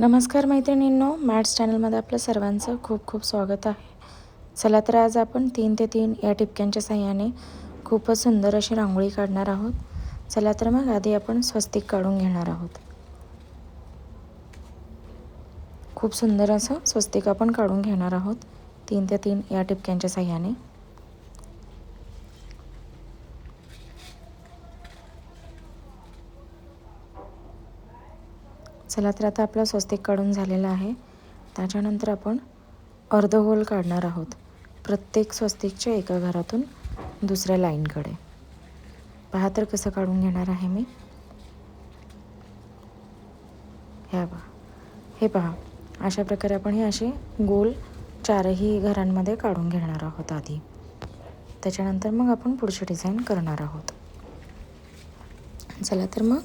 नमस्कार मैत्रिणींनो मॅट्स चॅनलमध्ये आपलं सर्वांचं खूप खूप स्वागत आहे. चला तर आज आपण तीन ते तीन या टिपक्यांच्या साह्याने खूपच सुंदर अशी रांगोळी काढणार आहोत. चला तर मग आधी आपण स्वस्तिक काढून घेणार आहोत. खूप सुंदर असं स्वस्तिक आपण काढून घेणार आहोत तीन ते तीन या टिपक्यांच्या साह्याने. चला तर आता आपला स्वस्तिक काढून झालेला आहे. त्याच्यानंतर आपण अर्ध होल काढणार आहोत. प्रत्येक स्वस्तिकच्या एका घरातून दुसऱ्या लाईनकडे. पहा तर कसं काढून घेणार आहे मी. ह्या पहा हे पहा. अशा प्रकारे आपण हे असे गोल चारही घरांमध्ये काढून घेणार आहोत आधी. त्याच्यानंतर मग आपण पुढची डिझाईन करणार आहोत. चला तर मग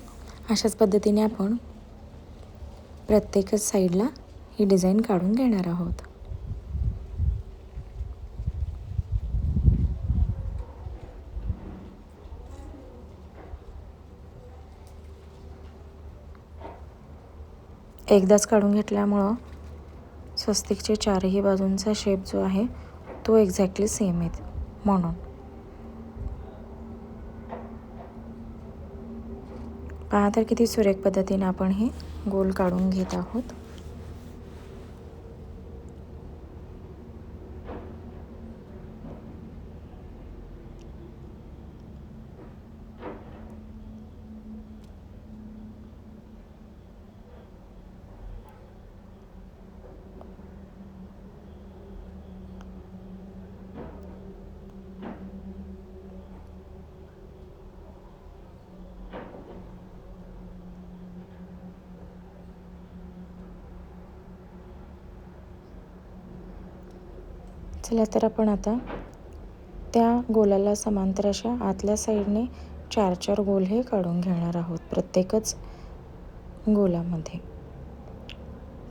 अशाच पद्धतीने आपण प्रत्येकच साईडला ही डिझाईन काढून घेणार आहोत. एकदाच काढून घेतल्यामुळं स्वस्तिकचे चारही बाजूंचा शेप जो आहे तो एक्झॅक्टली सेम आहे म्हणून. पहा तर किती सुरेख पद्धतीने आपण हे गोल काढून घेत आहोत. चला तर आपण आता त्या गोलाला समांतर अशा आतल्या साईडने चार चार गोल हे काढून घेणार आहोत प्रत्येकच गोलामध्ये.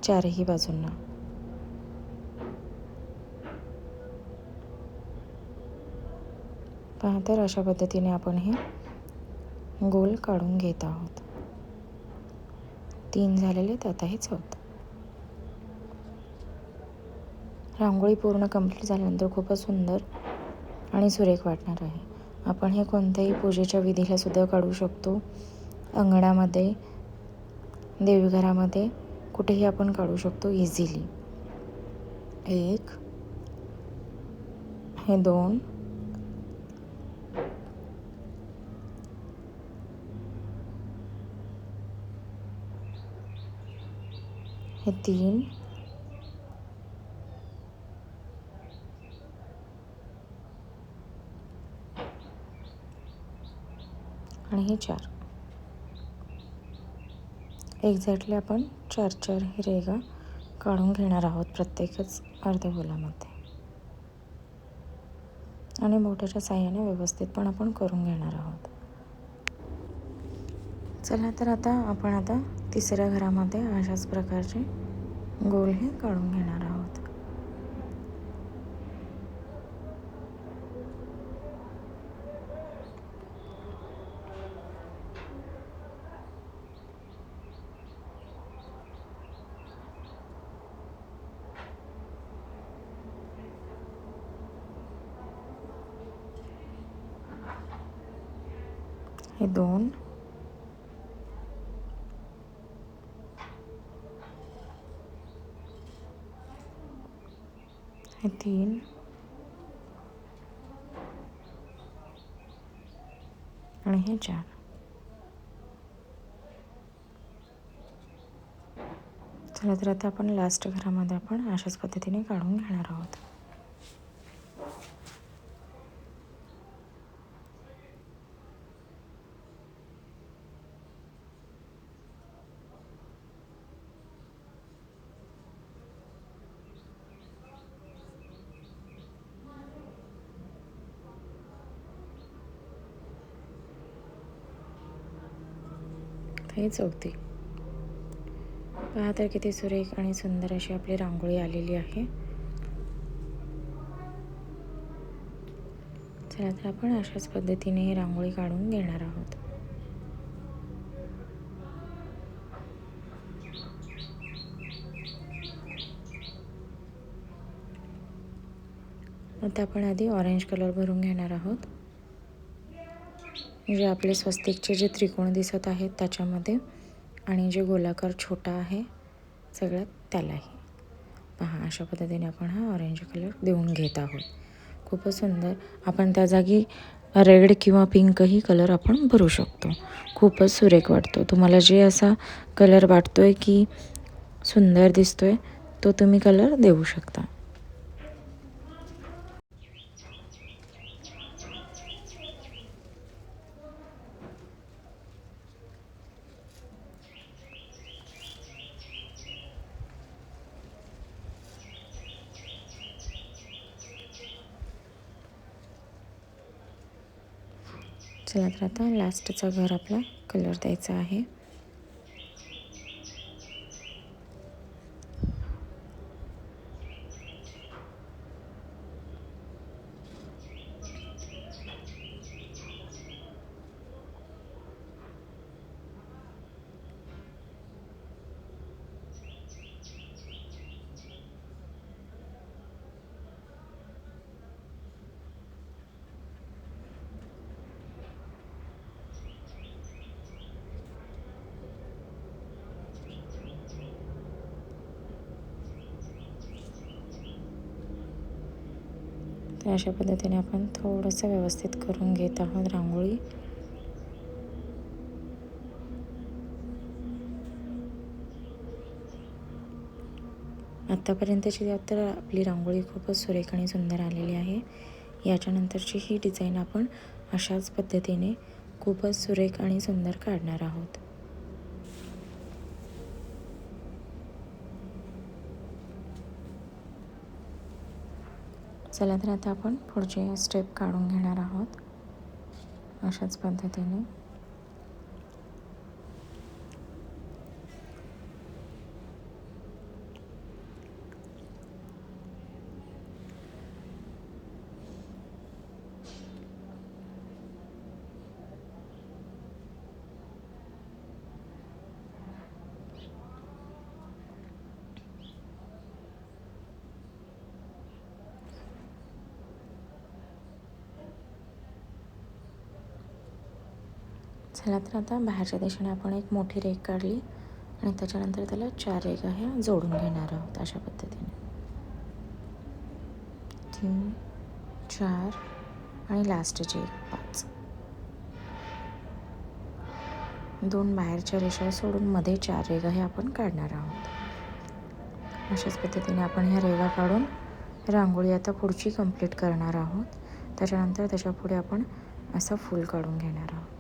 चारही बाजूंना. पहा तर अशा पद्धतीने आपण हे गोल काढून घेत आहोत. तीन झालेले तर आता हे चौथं रांगोळी पूर्ण कंप्लीट झाल्यानंतर खूपच सुंदर आणि सुरेख वाटणार आहे. आपण हे कोणत्याही पूजेच्या विधीला सुद्धा काढू शकतो. अंगणामध्ये देवीघरामध्ये कुठेही आपण काढू शकतो इझिली एक हे दोन हे तीन आणि हे चार. एक्झॅक्टली आपण चार चार हे रेगा काढून घेणार आहोत प्रत्येकच अर्धगोलामध्ये. आणि मोठ्याच्या साह्याने व्यवस्थित पण आपण करून घेणार आहोत. चला तर आता आपण आता तिसऱ्या घरामध्ये अशाच प्रकारचे गोल हे काढून घेणार आहोत. हे दोन. हे तीन. आणि हे चार. चला तर आता आपण लास्ट घरामध्ये आपण अशाच पद्धतीने काढून घेणार आहोत. हे अगदी पहा तर किती सुरेख आणि सुंदर अशी आपली रांगोळी आलेली आहे. चला तर आपण अशाच पद्धतीने ही रांगोळी काढून घेणार आहोत. आता आपण आधी ऑरेंज कलर भरून घेणार आहोत. जे आपले स्वस्तिकचे जे त्रिकोण दिसत आहेत त्याच्यामध्ये आणि जे गोलाकार छोटा आहे सगळ्यात त्यालाही. पहा अशा पद्धतीने आपण हा ऑरेंज कलर देऊन घेत आहोत. खूपच सुंदर. आपण त्या जागी रेड किंवा पिंकही कलर आपण भरू शकतो. खूपच सुरेख वाटतो. तुम्हाला जे असा कलर वाटतो आहे की सुंदर दिसतो आहे तो तुम्ही कलर देऊ शकता. चला तर आता लास्टचा घर आपला कलर द्यायचा आहे. तर अशा पद्धतीने आपण थोडंसं व्यवस्थित करून घेत आहोत रांगोळी. आत्तापर्यंतची तर आपली रांगोळी खूपच सुरेख आणि सुंदर आलेली आहे. याच्यानंतरची ही डिझाईन आपण अशाच पद्धतीने खूपच सुरेख आणि सुंदर काढणार आहोत. चला तर आता आपण पुढचे स्टेप काढून घेणार आहोत. अशाच पद्धतीने. चला तर आता बाहेरच्या दिशेने आपण एक मोठी रेग काढली आणि त्याच्यानंतर त्याला चार रेगा ह्या जोडून घेणार आहोत अशा पद्धतीने. तीन चार आणि लास्टचे एक पाच. दोन बाहेरच्या रेषा सोडून मध्ये चार रेगा हे आपण काढणार आहोत. अशाच पद्धतीने आपण ह्या रेगा काढून रांगोळी आता पुढची कंप्लीट करणार आहोत. त्याच्यानंतर त्याच्या पुढे आपण असं फूल काढून घेणार आहोत.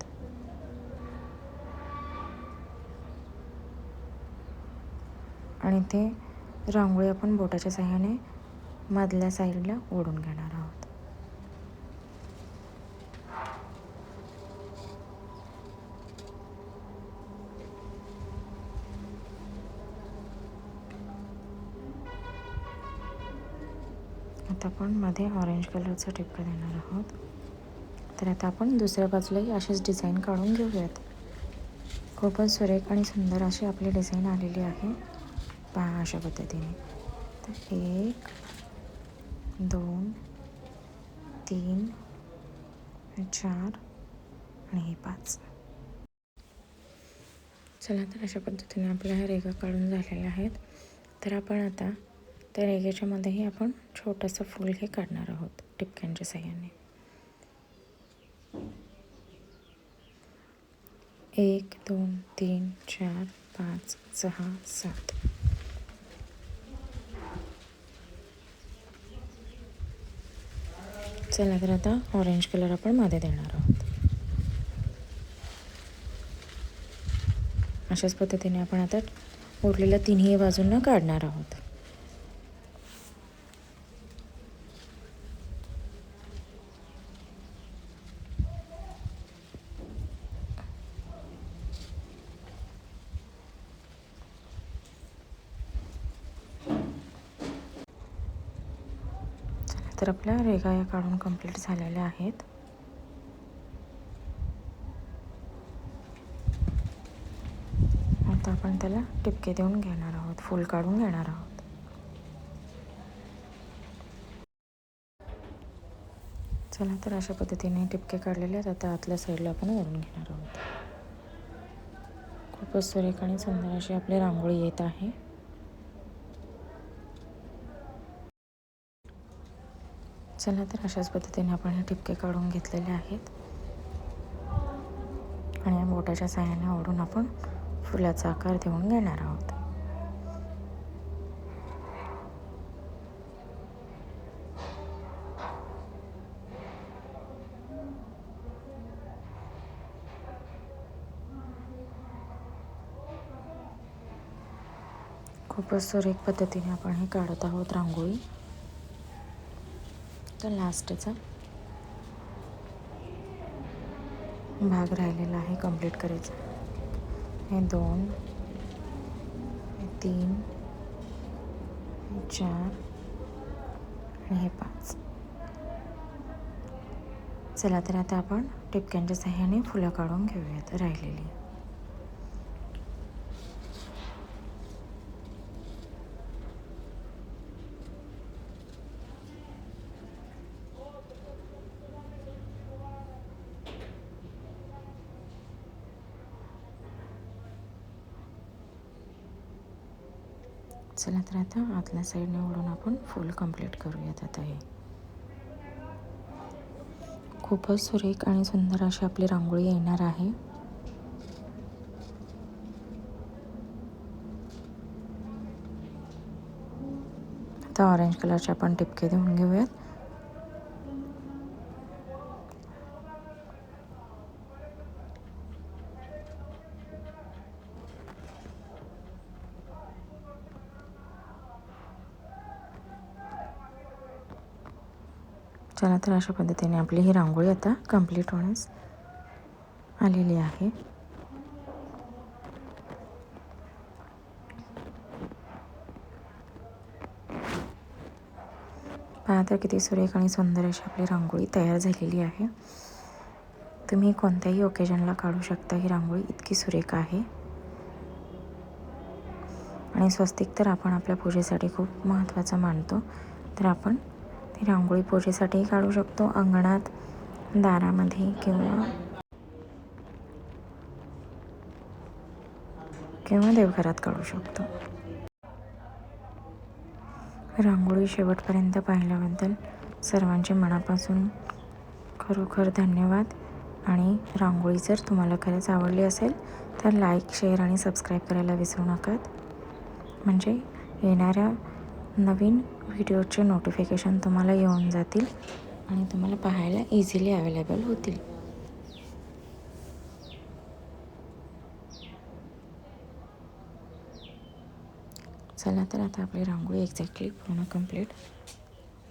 आणि ते रांगोळी आपण बोटाच्या साह्याने मधल्या साईडला ओढून घेणार आहोत. आता आपण मध्ये ऑरेंज कलरचा टिपका देणार आहोत. तर आता आपण दुसऱ्या बाजूलाही अशीच डिझाईन काढून घेऊयात. खूपच सुरेख आणि सुंदर अशी आपली डिझाईन आलेली आहे. पहा अशा पद्धतीने. तर एक दोन तीन चार आणि हे पाच. चला तर अशा पद्धतीने आपल्या ह्या रेगा काढून झालेल्या आहेत. तर आपण आता त्या रेगेच्यामध्येही आपण छोटंसं फूल हे काढणार आहोत टिपक्यांच्या साह्याने. एक दोन तीन चार पाच सहा सात. चला तर आता ऑरेंज कलर आपण मध्ये देणार आहोत. अशाच पद्धतीने आपण आता उरलेल्या तिन्ही बाजूंना काढणार आहोत. तर आपल्या रेगा या काढून कंप्लीट झालेल्या आहेत. आता आपण त्याला टिपके देऊन घेणार आहोत फुल काढून घेणार आहोत. चला तर अशा पद्धतीने टिपके काढलेले आहेत. आता आतल्या साईडला आपण ओढून घेणार आहोत. खूपच सुरेख आणि सुंदर अशी आपली रांगोळी येत आहे. चला तर अशाच पद्धतीने आपण हे ठिपके काढून घेतलेले आहेत. आणि या बोटाच्या साह्याने ओढून आपण फुलाचा आकार देऊन घेणार आहोत. खूपच सुरेख पद्धतीने आपण हे काढत आहोत रांगोळी. तर लास्टचा भाग राहिलेला आहे कंप्लीट करायचा. हे दोन हे तीन हे चार आणि हे पाच. चला तर आता आपण टिपक्यांच्या सहाय्याने फुलं काढून घेऊयात राहिलेली. चला तर आता आतल्या साईडने ओढून आपण फुल कंप्लीट करूयात आता हे. खूपच सुरेख आणि सुंदर अशी आपली रांगोळी येणार आहे. आता ऑरेंज कलरचे आपण टिपके देऊन घेऊयात. चला तर अशा पद्धतीने आपली ही रांगोळी आता कंप्लीट होण्यास आलेली आहे. पहा तर किती सुरेख आणि सुंदर अशी आपली रांगोळी तयार झालेली आहे. तुम्ही कोणत्याही ओकेजनला काढू शकता ही रांगोळी इतकी सुरेख आहे. आणि स्वस्तिक तर आपण आपल्या पूजेसाठी खूप महत्त्वाचं मानतो. तर आपण ती रांगोळी पूजेसाठीही काढू शकतो अंगणात दारामध्ये किंवा किंवा देवघरात काढू शकतो. रांगोळी शेवटपर्यंत पाहिल्याबद्दल सर्वांचे मनापासून खरोखर धन्यवाद. आणि रांगोळी जर तुम्हाला खरंच आवडली असेल तर लाईक शेअर आणि सबस्क्राईब करायला विसरू नका. म्हणजे येणाऱ्या नवीन व्हिडिओचे नोटिफिकेशन तुम्हाला येऊन जातील आणि तुम्हाला पाहायला इझिली अवेलेबल होतील. चला तर आता आपली रांगोळी एक्झॅक्टली पूर्ण कंप्लीट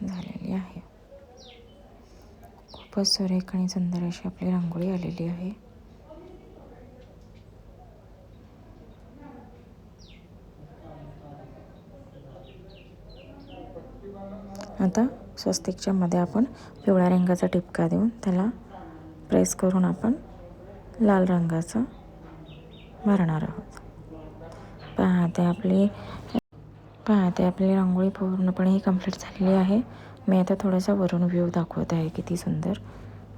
झालेली आहे. खूपच सुरेख आणि सुंदर अशी आपली रांगोळी आलेली आहे. आता स्वस्तिकच्या मध्ये आपण पिवळ्या रंगाचा टिपका देऊन त्याला प्रेस करून आपण लाल रंगाचं भरणार आहोत. पाहते आपली पाहते आपली रांगोळी पूर्णपणे कंप्लीट झालेली आहे. मी आता थोडासा वरून व्ह्यू दाखवत आहे किती सुंदर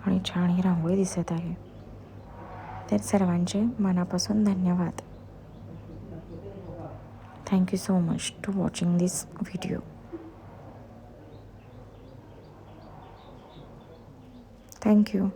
आणि छान ही रांगोळी दिसत आहे. तर सर्वांचे मनापासून धन्यवाद. Thank you so much to watching this video thank you